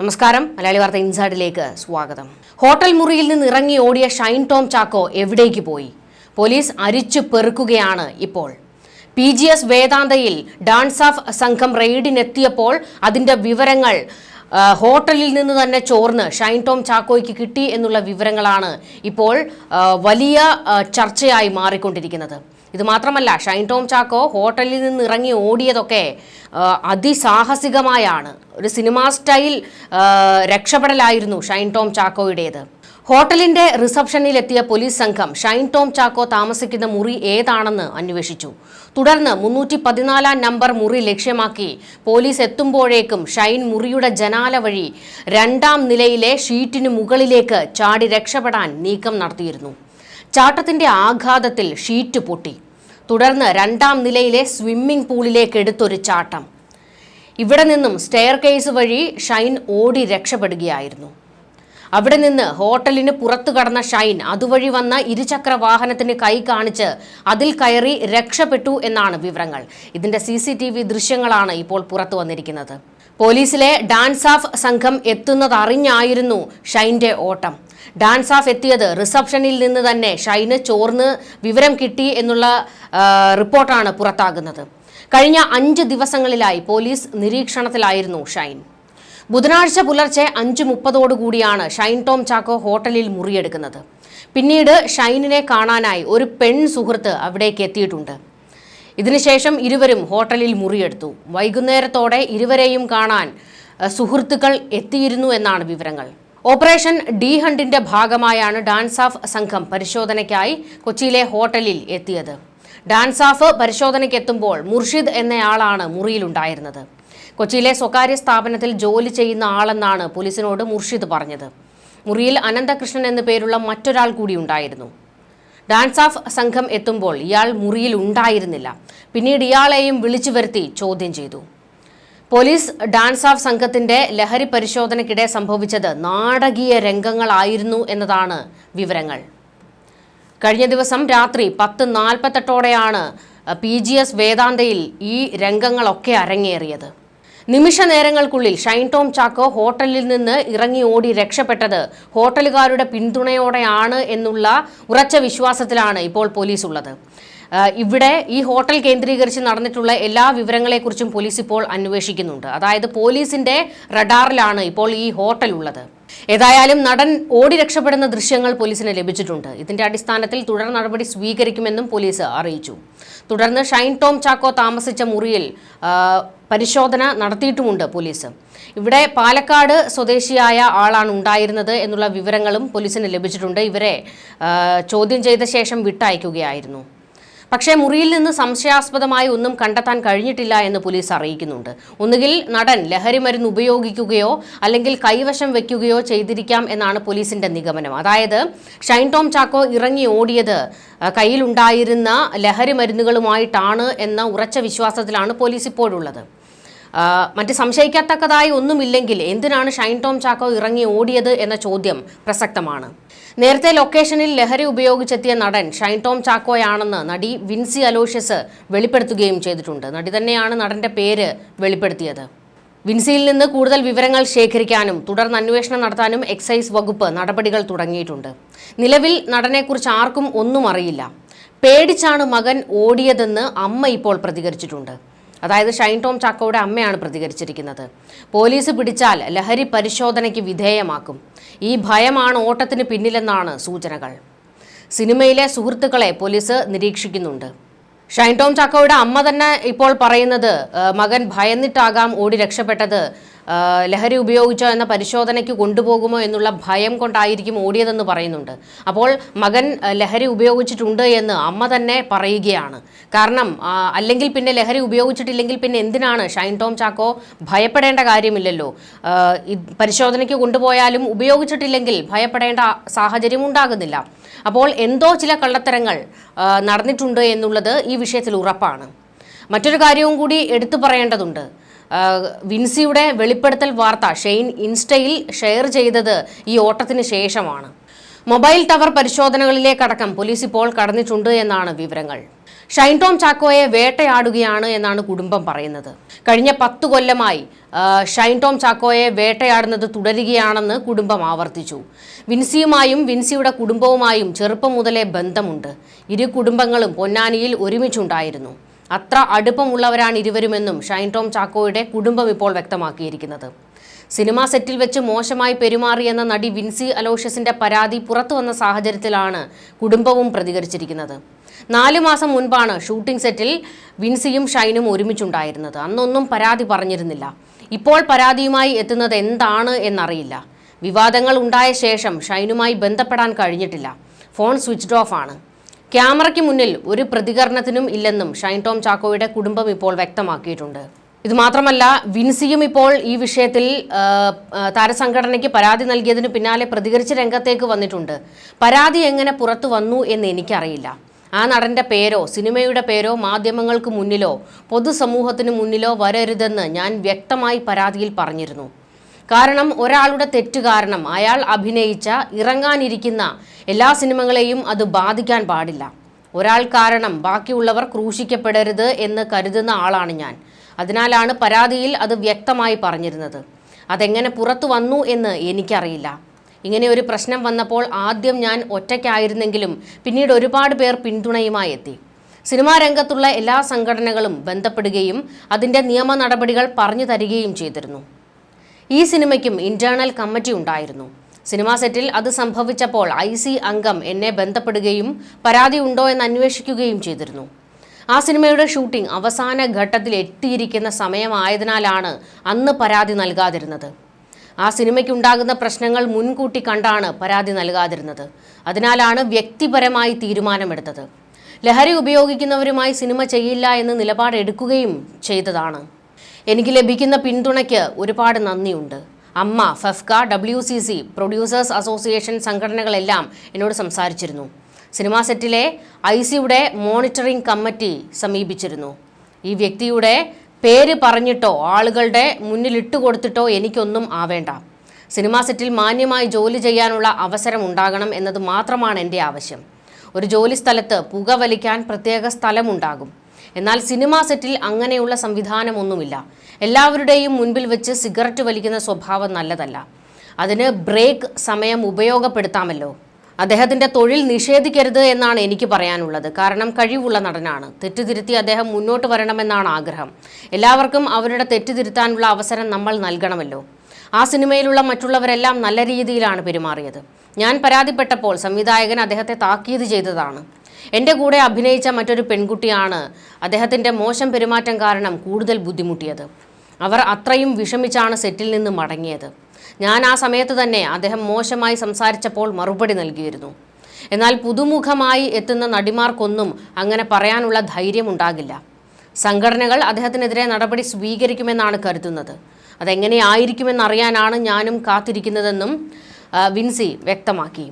നമസ്കാരം. മലയാളി വാർത്ത ഇൻസൈഡിലേക്ക് സ്വാഗതം. ഹോട്ടൽ മുറിയിൽ നിന്ന് ഇറങ്ങി ഓടിയ ഷൈൻ ടോം ചാക്കോ എവിടേക്ക് പോയി? പോലീസ് അരിച്ചു പെറുക്കുകയാണ് ഇപ്പോൾ. പി ജി എസ് വേദാന്തയിൽ ഡാൻസ് ഓഫ് സംഘം റെയ്ഡിനെത്തിയപ്പോൾ അതിന്റെ വിവരങ്ങൾ ഹോട്ടലിൽ നിന്ന് തന്നെ ചോർന്ന് ഷൈൻ ടോം ചാക്കോയ്ക്ക് കിട്ടി എന്നുള്ള വിവരങ്ങളാണ് ഇപ്പോൾ വലിയ ചർച്ചയായി മാറിക്കൊണ്ടിരിക്കുന്നത്. ഇത് മാത്രമല്ല ഷൈൻ ടോം ചാക്കോ ഹോട്ടലിൽ നിന്ന് ഇറങ്ങി ഓടിയതൊക്കെ അതിസാഹസികമായാണ്. ഒരു സിനിമാ സ്റ്റൈൽ രക്ഷപ്പെടലായിരുന്നു ഷൈൻ ടോം ചാക്കോയുടേത്. ഹോട്ടലിന്റെ റിസപ്ഷനിൽ എത്തിയ പോലീസ് സംഘം ഷൈൻ ടോം ചാക്കോ താമസിക്കുന്ന മുറി ഏതാണെന്ന് അന്വേഷിച്ചു. തുടർന്ന് മുന്നൂറ്റി പതിനാലാം നമ്പർ മുറി ലക്ഷ്യമാക്കി പോലീസ് എത്തുമ്പോഴേക്കും ഷൈൻ മുറിയുടെ ജനാല വഴി രണ്ടാം നിലയിലെ ഷീറ്റിന് മുകളിലേക്ക് ചാടി രക്ഷപ്പെടാൻ നീക്കം നടത്തിയിരുന്നു. ചാട്ടത്തിന്റെ ആഘാതത്തിൽ ഷീറ്റ് പൊട്ടി. തുടർന്ന് രണ്ടാം നിലയിലെ സ്വിമ്മിംഗ് പൂളിലേക്ക് എടുത്തൊരു ചാട്ടം. ഇവിടെ നിന്നും സ്റ്റെയർ കേസ് വഴി ഷൈൻ ഓടി രക്ഷപ്പെടുകയായിരുന്നു. അവിടെ നിന്ന് ഹോട്ടലിന് പുറത്തു കടന്ന ഷൈൻ അതുവഴി വന്ന ഇരുചക്ര വാഹനത്തിന് കൈ കാണിച്ച് അതിൽ കയറി രക്ഷപ്പെട്ടു എന്നാണ് വിവരങ്ങൾ. ഇതിന്റെ സി സി ടി വി ദൃശ്യങ്ങളാണ് ഇപ്പോൾ പുറത്തു വന്നിരിക്കുന്നത്. പോലീസിലെ ഡാൻസ് ഓഫ് സംഘം എത്തുന്നതറിഞ്ഞായിരുന്നു ഷൈന്റെ ഓട്ടം. ഡാൻസ് ഓഫ് എത്തിയത്. റിസപ്ഷനിൽ നിന്ന് തന്നെ ഷൈന് ചോർന്ന് വിവരം കിട്ടി എന്നുള്ള റിപ്പോർട്ടാണ് പുറത്താകുന്നത്. കഴിഞ്ഞ അഞ്ച് ദിവസങ്ങളിലായി പോലീസ് നിരീക്ഷണത്തിലായിരുന്നു ഷൈൻ. ബുധനാഴ്ച പുലർച്ചെ അഞ്ച് മുപ്പതോടുകൂടിയാണ് ഷൈൻ ടോം ചാക്കോ ഹോട്ടലിൽ മുറിയെടുക്കുന്നത്. പിന്നീട് ഷൈനിനെ കാണാനായി ഒരു പെൺ സുഹൃത്ത് അവിടേക്ക് എത്തിയിട്ടുണ്ട്. ഇതിനുശേഷം ഇരുവരും ഹോട്ടലിൽ മുറിയെടുത്തു. വൈകുന്നേരത്തോടെ ഇരുവരെയും കാണാൻ സുഹൃത്തുക്കൾ എത്തിയിരുന്നു എന്നാണ് വിവരങ്ങൾ. ഓപ്പറേഷൻ ഡി ഹണ്ടിന്റെ ഭാഗമായാണ് ഡാൻസ് ഓഫ് സംഘം പരിശോധനയ്ക്കായി കൊച്ചിയിലെ ഹോട്ടലിൽ എത്തിയത്. ഡാൻസ് ഓഫ് പരിശോധനയ്ക്ക് എത്തുമ്പോൾ മുർഷിദ് എന്നയാളാണ് മുറിയിലുണ്ടായിരുന്നത്. കൊച്ചിയിലെ സ്വകാര്യ സ്ഥാപനത്തിൽ ജോലി ചെയ്യുന്ന ആളെന്നാണ് പോലീസിനോട് മുർഷിദ് പറഞ്ഞത്. മുറിയിൽ അനന്തകൃഷ്ണൻ എന്നു പേരുള്ള മറ്റൊരാൾ കൂടി ഉണ്ടായിരുന്നു. ഡാൻസ് ഓഫ് സംഘം എത്തുമ്പോൾ ഇയാൾ മുറിയിൽ ഉണ്ടായിരുന്നില്ല. പിന്നീട് ഇയാളെയും വിളിച്ചു വരുത്തി ചോദ്യം ചെയ്തു. പോലീസ് ഡാൻസ് ഓഫ് സംഘത്തിന്റെ ലഹരി പരിശോധനയ്ക്കിടെ സംഭവിച്ചത് നാടകീയ രംഗങ്ങളായിരുന്നു എന്നതാണ് വിവരങ്ങൾ. കഴിഞ്ഞ ദിവസം രാത്രി പത്ത് നാൽപ്പത്തെട്ടോടെയാണ് പി ജി എസ് വേദാന്തയിൽ ഈ രംഗങ്ങളൊക്കെ അരങ്ങേറിയത്. നിമിഷ നേരങ്ങൾക്കുള്ളിൽ ഷൈൻ ടോം ചാക്കോ ഹോട്ടലിൽ നിന്ന് ഇറങ്ങി ഓടി രക്ഷപ്പെട്ടത് ഹോട്ടലുകാരുടെ പിന്തുണയോടെയാണ് എന്നുള്ള ഉറച്ച വിശ്വാസത്തിലാണ് ഇപ്പോൾ പോലീസ് ഉള്ളത് ഇവിടെ ഈ ഹോട്ടൽ കേന്ദ്രീകരിച്ച് നടന്നിട്ടുള്ള എല്ലാ വിവരങ്ങളെക്കുറിച്ചും പോലീസ് ഇപ്പോൾ അന്വേഷിക്കുന്നുണ്ട്. അതായത് പോലീസിന്റെ റഡാറിലാണ് ഇപ്പോൾ ഈ ഹോട്ടൽ ഉള്ളത്. ഏതായാലും നടൻ ഓടി രക്ഷപ്പെടുന്ന ദൃശ്യങ്ങൾ പോലീസിന് ലഭിച്ചിട്ടുണ്ട്. ഇതിന്റെ അടിസ്ഥാനത്തിൽ തുടർ നടപടി സ്വീകരിക്കുമെന്നും പോലീസ് അറിയിച്ചു. തുടർന്ന് ഷൈൻ ടോം ചാക്കോ താമസിച്ച മുറിയിൽ പരിശോധന നടത്തിയിട്ടുമുണ്ട് പോലീസ്. ഇവിടെ പാലക്കാട് സ്വദേശിയായ ആളാണ് ഉണ്ടായിരുന്നത് എന്നുള്ള വിവരങ്ങളും പോലീസിന് ലഭിച്ചിട്ടുണ്ട്. ഇവരെ ചോദ്യം ചെയ്ത ശേഷം വിട്ടയക്കുകയായിരുന്നു. പക്ഷേ മുറിയിൽ നിന്ന് സംശയാസ്പദമായി ഒന്നും കണ്ടെത്താൻ കഴിഞ്ഞിട്ടില്ല എന്ന് പോലീസ് അറിയിക്കുന്നുണ്ട്. ഒന്നുകിൽ നടൻ ലഹരി മരുന്ന് ഉപയോഗിക്കുകയോ അല്ലെങ്കിൽ കൈവശം വെക്കുകയോ ചെയ്തിരിക്കാം എന്നാണ് പോലീസിന്റെ നിഗമനം. അതായത് ഷൈൻ ടോം ചാക്കോ ഇറങ്ങി ഓടിയത് കയ്യിലുണ്ടായിരുന്ന ലഹരി മരുന്നുകളുമായിട്ടാണ് എന്ന ഉറച്ച വിശ്വാസത്തിലാണ് പോലീസ് ഇപ്പോഴുള്ളത്. മറ്റ് സംശയിക്കത്തക്കതായി ഒന്നുമില്ലെങ്കിൽ എന്തിനാണ് ഷൈൻ ടോം ചാക്കോ ഇറങ്ങി ഓടിയത് എന്ന ചോദ്യം പ്രസക്തമാണ്. നേരത്തെ ലൊക്കേഷനിൽ ലഹരി ഉപയോഗിച്ചെത്തിയ നടൻ ഷൈൻ ടോം ചാക്കോയാണെന്ന് നടി വിൻസി അലോഷ്യസ് വെളിപ്പെടുത്തുകയും ചെയ്തിട്ടുണ്ട്. നടി തന്നെയാണ് നടന്റെ പേര് വെളിപ്പെടുത്തിയത്. വിൻസിയിൽ നിന്ന് കൂടുതൽ വിവരങ്ങൾ ശേഖരിക്കാനും തുടർന്ന് അന്വേഷണം നടത്താനും എക്സൈസ് വകുപ്പ് നടപടികൾ തുടങ്ങിയിട്ടുണ്ട്. നിലവിൽ നടനെക്കുറിച്ച് ആർക്കും ഒന്നും അറിയില്ല. പേടിച്ചാണ് മകൻ ഓടിയതെന്ന് അമ്മ ഇപ്പോൾ പ്രതികരിച്ചിട്ടുണ്ട്. അതായത് ഷൈൻ ടോം ചാക്കോയുടെ അമ്മയാണ് പ്രതികരിച്ചിരിക്കുന്നത്. പോലീസ് പിടിച്ചാൽ ലഹരി പരിശോധനയ്ക്ക് വിധേയമാക്കും. ഈ ഭയമാണ് ഓട്ടത്തിന് പിന്നിലെന്നാണ് സൂചനകൾ. സിനിമയിലെ സുഹൃത്തുക്കളെ പോലീസ് നിരീക്ഷിക്കുന്നുണ്ട്. ഷൈൻ ടോം ചാക്കോയുടെ അമ്മ തന്നെ ഇപ്പോൾ പറയുന്നത് മകൻ ഭയന്നിട്ടാകാം ഓടി രക്ഷപ്പെട്ടത് ലഹരി ഉപയോഗിച്ചോ എന്ന പരിശോധനയ്ക്ക് കൊണ്ടുപോകുമോ എന്നുള്ള ഭയം കൊണ്ടായിരിക്കും ഓടിയതെന്ന് പറയുന്നുണ്ട്. അപ്പോൾ മകൻ ലഹരി ഉപയോഗിച്ചിട്ടുണ്ട് എന്ന് അമ്മ തന്നെ പറയുകയാണ്. കാരണം അല്ലെങ്കിൽ പിന്നെ ലഹരി ഉപയോഗിച്ചിട്ടില്ലെങ്കിൽ പിന്നെ എന്തിനാണ്? ഷൈൻ ടോം ചാക്കോ ഭയപ്പെടേണ്ട കാര്യമില്ലല്ലോ. പരിശോധനയ്ക്ക് കൊണ്ടുപോയാലും ഉപയോഗിച്ചിട്ടില്ലെങ്കിൽ ഭയപ്പെടേണ്ട സാഹചര്യം ഉണ്ടാകുന്നില്ല. അപ്പോൾ എന്തോ ചില കള്ളത്തരങ്ങൾ നടന്നിട്ടുണ്ട് എന്നുള്ളത് ഈ വിഷയത്തിൽ ഉറപ്പാണ്. മറ്റൊരു കാര്യവും കൂടി എടുത്തു പറയേണ്ടതുണ്ട്. വിൻസിയുടെ വെളിപ്പെടുത്തൽ വാർത്ത ഷെയ്ൻ ഇൻസ്റ്റയിൽ ഷെയർ ചെയ്തത് ഈ ഓട്ടത്തിന് ശേഷമാണ്. മൊബൈൽ ടവർ പരിശോധനകളിലേക്കടക്കം പോലീസ് ഇപ്പോൾ കടന്നിട്ടുണ്ട് എന്നാണ് വിവരങ്ങൾ. ഷൈൻ ടോം ചാക്കോയെ വേട്ടയാടുകയാണ് എന്നാണ് കുടുംബം പറയുന്നത്. കഴിഞ്ഞ പത്ത് കൊല്ലമായി ഷൈൻ ടോം ചാക്കോയെ വേട്ടയാടുന്നത് തുടരുകയാണെന്ന് കുടുംബം ആവർത്തിച്ചു. വിൻസിയുമായും വിൻസിയുടെ കുടുംബവുമായും ചെറുപ്പം മുതലേ ബന്ധമുണ്ട്. ഇരു കുടുംബങ്ങളും പൊന്നാനിയിൽ ഒരുമിച്ചുണ്ടായിരുന്നു. അത്ര അടുപ്പമുള്ളവരാണ് ഇരുവരുമെന്നും ഷൈൻ ടോം ചാക്കോയുടെ കുടുംബം ഇപ്പോൾ വ്യക്തമാക്കിയിരിക്കുന്നത്. സിനിമാ സെറ്റിൽ വെച്ച് മോശമായി പെരുമാറിയെന്ന നടി വിൻസി അലോഷ്യസിന്റെ പരാതി പുറത്തു വന്ന സാഹചര്യത്തിലാണ് കുടുംബവും പ്രതികരിച്ചിരിക്കുന്നത്. നാലു മാസം മുൻപാണ് ഷൂട്ടിംഗ് സെറ്റിൽ വിൻസിയും ഷൈനും ഒരുമിച്ചുണ്ടായിരുന്നത്. അന്നൊന്നും പരാതി പറഞ്ഞിരുന്നില്ല. ഇപ്പോൾ പരാതിയുമായി എത്തുന്നത് എന്താണ് എന്നറിയില്ല. വിവാദങ്ങൾ ഉണ്ടായ ശേഷം ഷൈനുമായി ബന്ധപ്പെടാൻ കഴിഞ്ഞിട്ടില്ല. ഫോൺ സ്വിച്ച്ഡ് ഓഫ് ആണ്. ക്യാമറയ്ക്ക് മുന്നിൽ ഒരു പ്രതികരണത്തിനും ഇല്ലെന്നും ഷൈൻ ടോം ചാക്കോയുടെ കുടുംബം ഇപ്പോൾ വ്യക്തമാക്കിയിട്ടുണ്ട്. ഇത് മാത്രമല്ല വിൻസിയും ഇപ്പോൾ ഈ വിഷയത്തിൽ താരസംഘടനയ്ക്ക് പരാതി നൽകിയതിനു പിന്നാലെ പ്രതികരിച്ച് രംഗത്തേക്ക് വന്നിട്ടുണ്ട്. പരാതി എങ്ങനെ പുറത്തു വന്നു എന്ന് എനിക്കറിയില്ല. ആ നടന്റെ പേരോ സിനിമയുടെ പേരോ മാധ്യമങ്ങൾക്ക് മുന്നിലോ പൊതുസമൂഹത്തിന് മുന്നിലോ വരരുതെന്ന് ഞാൻ വ്യക്തമായി പരാതിയിൽ പറഞ്ഞിരുന്നു. കാരണം ഒരാളുടെ തെറ്റ് കാരണം അയാൾ അഭിനയിച്ച ഇറങ്ങാനിരിക്കുന്ന എല്ലാ സിനിമകളെയും അത് ബാധിക്കാൻ പാടില്ല. ഒരാൾ കാരണം ബാക്കിയുള്ളവർ ക്രൂശിക്കപ്പെടരുത് എന്ന് കരുതുന്ന ആളാണ് ഞാൻ. അതിനാലാണ് പരാതിയിൽ അത് വ്യക്തമായി പറഞ്ഞിരുന്നത്. അതെങ്ങനെ പുറത്തു വന്നു എന്ന് എനിക്കറിയില്ല. ഇങ്ങനെ ഒരു പ്രശ്നം വന്നപ്പോൾ ആദ്യം ഞാൻ ഒറ്റയ്ക്കായിരുന്നെങ്കിലും പിന്നീട് ഒരുപാട് പേർ പിന്തുണയുമായി എത്തി. സിനിമാ രംഗത്തുള്ള എല്ലാ സംഘടനകളും ബന്ധപ്പെടുകയും അതിന്റെ നിയമ നടപടികൾ പറഞ്ഞു തരികയും ചെയ്തിരുന്നു. ഈ സിനിമയ്ക്കും ഇന്റേണൽ കമ്മിറ്റി ഉണ്ടായിരുന്നു. സിനിമാ സെറ്റിൽ അത് സംഭവിച്ചപ്പോൾ ഐ സി അംഗം എന്നെ ബന്ധപ്പെടുകയും പരാതി ഉണ്ടോ എന്ന് അന്വേഷിക്കുകയും ചെയ്തിരുന്നു. ആ സിനിമയുടെ ഷൂട്ടിംഗ് അവസാന ഘട്ടത്തിൽ എത്തിയിരിക്കുന്ന സമയമായതിനാലാണ് അന്ന് പരാതി നൽകാതിരുന്നത്. ആ സിനിമയ്ക്കുണ്ടാകുന്ന പ്രശ്നങ്ങൾ മുൻകൂട്ടി കണ്ടാണ് പരാതി നൽകാതിരുന്നത്. അതിനാലാണ് വ്യക്തിപരമായി തീരുമാനമെടുത്തത്. ലഹരി ഉപയോഗിക്കുന്നവരുമായി സിനിമ ചെയ്യില്ല എന്ന് നിലപാടെടുക്കുകയും ചെയ്തതാണ്. എനിക്ക് ലഭിക്കുന്ന പിന്തുണയ്ക്ക് ഒരുപാട് നന്ദിയുണ്ട്. AMMA FEFKA W C C producers association സംഘടനകളെല്ലാം എന്നോട് സംസാരിച്ചിരുന്നു. സിനിമാ സെറ്റിലെ ഐ സിയുടെ മോണിറ്ററിംഗ് കമ്മിറ്റി സമീപിച്ചിരുന്നു. ഈ വ്യക്തിയുടെ പേര് പറഞ്ഞിട്ടോ ആളുകളുടെ മുന്നിലിട്ട് കൊടുത്തിട്ടോ എനിക്കൊന്നും ആവേണ്ട. സിനിമാ സെറ്റിൽ മാന്യമായി ജോലി ചെയ്യാനുള്ള അവസരം ഉണ്ടാകണം എന്നത് മാത്രമാണ് എന്റെ ആവശ്യം. ഒരു ജോലി സ്ഥലത്ത് പുക വലിക്കാൻ പ്രത്യേക സ്ഥലമുണ്ടാകും. എന്നാൽ സിനിമാ സെറ്റിൽ അങ്ങനെയുള്ള സംവിധാനമൊന്നുമില്ല. എല്ലാവരുടെയും മുൻപിൽ വെച്ച് സിഗരറ്റ് വലിക്കുന്ന സ്വഭാവം നല്ലതല്ല. അതിന് ബ്രേക്ക് സമയം ഉപയോഗപ്പെടുത്താമല്ലോ. അദ്ദേഹത്തിന്റെ തൊഴിൽ നിഷേധിക്കരുത് എന്നാണ് എനിക്ക് പറയാനുള്ളത്. കാരണം കഴിവുള്ള നടനാണ്. തെറ്റുതിരുത്തി അദ്ദേഹം മുന്നോട്ട് വരണമെന്നാണ് ആഗ്രഹം. എല്ലാവർക്കും അവരുടെ തെറ്റുതിരുത്താനുള്ള അവസരം നമ്മൾ നൽകണമല്ലോ. ആ സിനിമയിലുള്ള മറ്റുള്ളവരെല്ലാം നല്ല രീതിയിലാണ് പെരുമാറിയത്. ഞാൻ പരാതിപ്പെട്ടപ്പോൾ സംവിധായകൻ അദ്ദേഹത്തെ താക്കീത് ചെയ്തതാണ്. എന്റെ കൂടെ അഭിനയിച്ച മറ്റൊരു പെൺകുട്ടിയാണ് അദ്ദേഹത്തിന്റെ മോശം പെരുമാറ്റം കാരണം കൂടുതൽ ബുദ്ധിമുട്ടിയത്. അവർ അത്രയും വിഷമിച്ചാണ് സെറ്റിൽ നിന്ന് മടങ്ങിയത്. ഞാൻ ആ സമയത്ത് തന്നെ അദ്ദേഹം മോശമായി സംസാരിച്ചപ്പോൾ മറുപടി നൽകിയിരുന്നു. എന്നാൽ പുതുമുഖമായി എത്തുന്ന നടിമാർക്കൊന്നും അങ്ങനെ പറയാനുള്ള ധൈര്യമുണ്ടാകില്ല സംഘടനകൾ അദ്ദേഹത്തിനെതിരെ നടപടി സ്വീകരിക്കുമെന്നാണ് കരുതുന്നത്. അതെങ്ങനെയായിരിക്കുമെന്നറിയാനാണ് ഞാനും കാത്തിരിക്കുന്നതെന്നും വിൻസി വ്യക്തമാക്കി.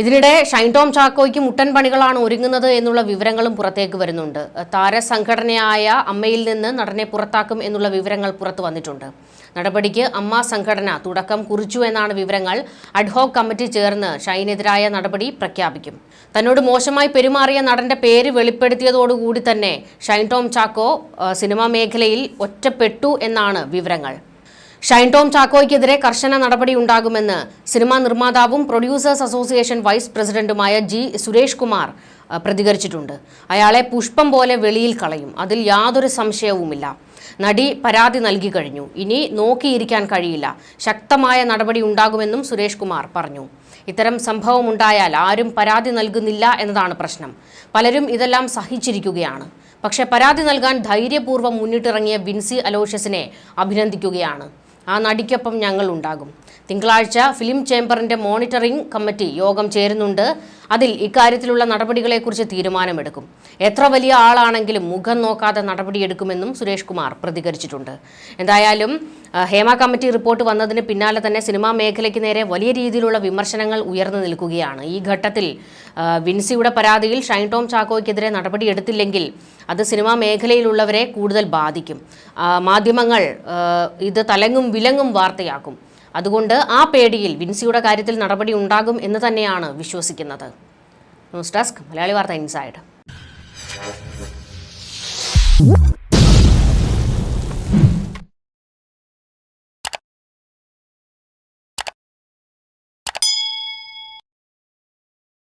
ഇതിനിടെ ഷൈൻ ടോം ചാക്കോയ്ക്ക് മുട്ടൻ പണികളാണ് ഒരുങ്ങുന്നത് എന്നുള്ള വിവരങ്ങളും പുറത്തേക്ക് വരുന്നുണ്ട്. താരസംഘടനയായ അമ്മയിൽ നിന്ന് നടനെ പുറത്താക്കും എന്നുള്ള വിവരങ്ങൾ പുറത്തു വന്നിട്ടുണ്ട്. നടപടിക്ക് അമ്മ സംഘടന തുടക്കം കുറിച്ചു എന്നാണ് വിവരങ്ങൾ. അഡ്ഹോക് കമ്മിറ്റി ചേർന്ന് ഷൈനെതിരായ നടപടി പ്രഖ്യാപിക്കും. തന്നോട് മോശമായി പെരുമാറിയ നടന്റെ പേര് വെളിപ്പെടുത്തിയതോടുകൂടി തന്നെ ഷൈൻ ടോം ചാക്കോ സിനിമാ മേഖലയിൽ ഒറ്റപ്പെട്ടു എന്നാണ് വിവരങ്ങൾ. ഷൈൻ ടോം ചാക്കോയ്ക്കെതിരെ കർശന നടപടി ഉണ്ടാകുമെന്ന് സിനിമാ നിർമ്മാതാവും പ്രൊഡ്യൂസേഴ്സ് അസോസിയേഷൻ വൈസ് പ്രസിഡന്റുമായ ജി സുരേഷ് കുമാർ പ്രതികരിച്ചിട്ടുണ്ട്. അയാളെ പുഷ്പം പോലെ വെളിയിൽ കളയും. അതിൽ യാതൊരു സംശയവുമില്ല. നടി പരാതി നൽകി കഴിഞ്ഞു. ഇനി നോക്കിയിരിക്കാൻ കഴിയില്ല. ശക്തമായ നടപടി ഉണ്ടാകുമെന്നും സുരേഷ് കുമാർ പറഞ്ഞു. ഇത്തരം സംഭവമുണ്ടായാൽ ആരും പരാതി നൽകുന്നില്ല എന്നതാണ് പ്രശ്നം. പലരും ഇതെല്ലാം സഹിച്ചിരിക്കുകയാണ്. പക്ഷേ പരാതി നൽകാൻ ധൈര്യപൂർവം മുന്നിട്ടിറങ്ങിയ വിൻസി അലോഷ്യസിനെ അഭിനന്ദിക്കുകയാണ്. ആ നടിക്കൊപ്പം ഞങ്ങൾ ഉണ്ടാകും. തിങ്കളാഴ്ച ഫിലിം ചേംബറിന്റെ മോണിറ്ററിംഗ് കമ്മിറ്റി യോഗം ചേരുന്നുണ്ട്. അതിൽ ഇക്കാര്യത്തിലുള്ള നടപടികളെക്കുറിച്ച് തീരുമാനമെടുക്കും. എത്ര വലിയ ആളാണെങ്കിലും മുഖം നോക്കാതെ നടപടിയെടുക്കുമെന്നും സുരേഷ് കുമാർ പ്രതികരിച്ചിട്ടുണ്ട്. എന്തായാലും ഹേമ കമ്മിറ്റി റിപ്പോർട്ട് വന്നതിന് പിന്നാലെ തന്നെ സിനിമാ മേഖലയ്ക്ക് നേരെ വലിയ രീതിയിലുള്ള വിമർശനങ്ങൾ ഉയർന്നു നിൽക്കുകയാണ്. ഈ ഘട്ടത്തിൽ വിൻസിയുടെ പരാതിയിൽ ഷൈൻ ടോം ചാക്കോയ്ക്കെതിരെ നടപടിയെടുത്തില്ലെങ്കിൽ അത് സിനിമാ മേഖലയിലുള്ളവരെ കൂടുതൽ ബാധിക്കും. മാധ്യമങ്ങൾ ഇത് തലങ്ങും വിലങ്ങും വാർത്തയാക്കും. അതുകൊണ്ട് ആ പേടിയിൽ വിൻസിയുടെ കാര്യത്തിൽ നടപടി ഉണ്ടാകും എന്ന് തന്നെയാണ് വിശ്വസിക്കുന്നത്. ന്യൂസ് ഡെസ്ക് മലയാളി വാർത്ത ഇൻസൈഡ്.